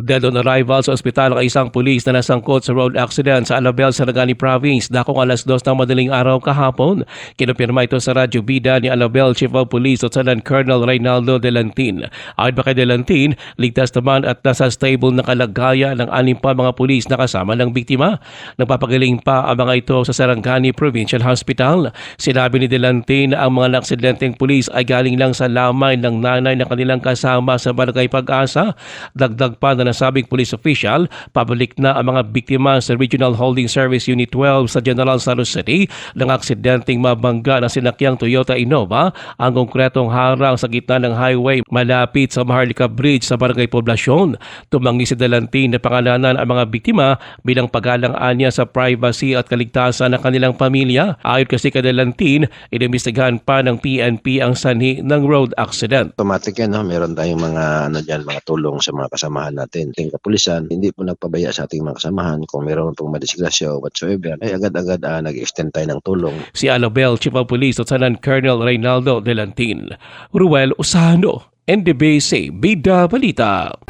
Dead on arrival sa ospital ang isang pulis na nasangkot sa road accident sa Alabel, Sarangani Province dakong alas dos ng madaling araw kahapon. Kinumpirma ito sa Radyo Bida ni Alabel Chief of Police Lieutenant Colonel Reynaldo Delantin. Ayon pa kay Delantin, ligtas naman at nasa stable na kalagayan ng anim pa mga pulis na kasama ng biktima. Nagpapagaling pa ang mga ito sa Sarangani Provincial Hospital. Sinabi ni Delantin na ang mga naksidenteng pulis ay galing lang sa lamay ng nanay na kanilang kasama sa Barangay Pag-asa. Dagdag pa na nasabing police official, pabalik na ang mga biktima sa Regional Holding Service Unit 12 sa General Santos City ng aksidenteng mabangga na sinakyang Toyota Innova ang konkretong harang sa gitna ng highway malapit sa Maharlika Bridge sa Barangay Poblasyon. Tumangi si Dalantin na pangalanan ang mga biktima bilang pagalang anya sa privacy at kaligtasan ng kanilang pamilya. Ayon kasi kay Dalantin, inimbestigahan pa ng PNP ang sanhi ng road accident. automatic yan, no? meron tayong mga ano dyan, mga tulong sa mga kasamahan natin. Ating kapulisan, hindi po nagpabaya sa ating mga kasamahan kung meron pong madisgrasya whatsoever, ay agad-agad ah, nag-extend tayo ng tulong. Si Alabel Chief of Police Lieutenant Colonel Reynaldo Delantin. Ruel Usano, NDBC, Bida Balita.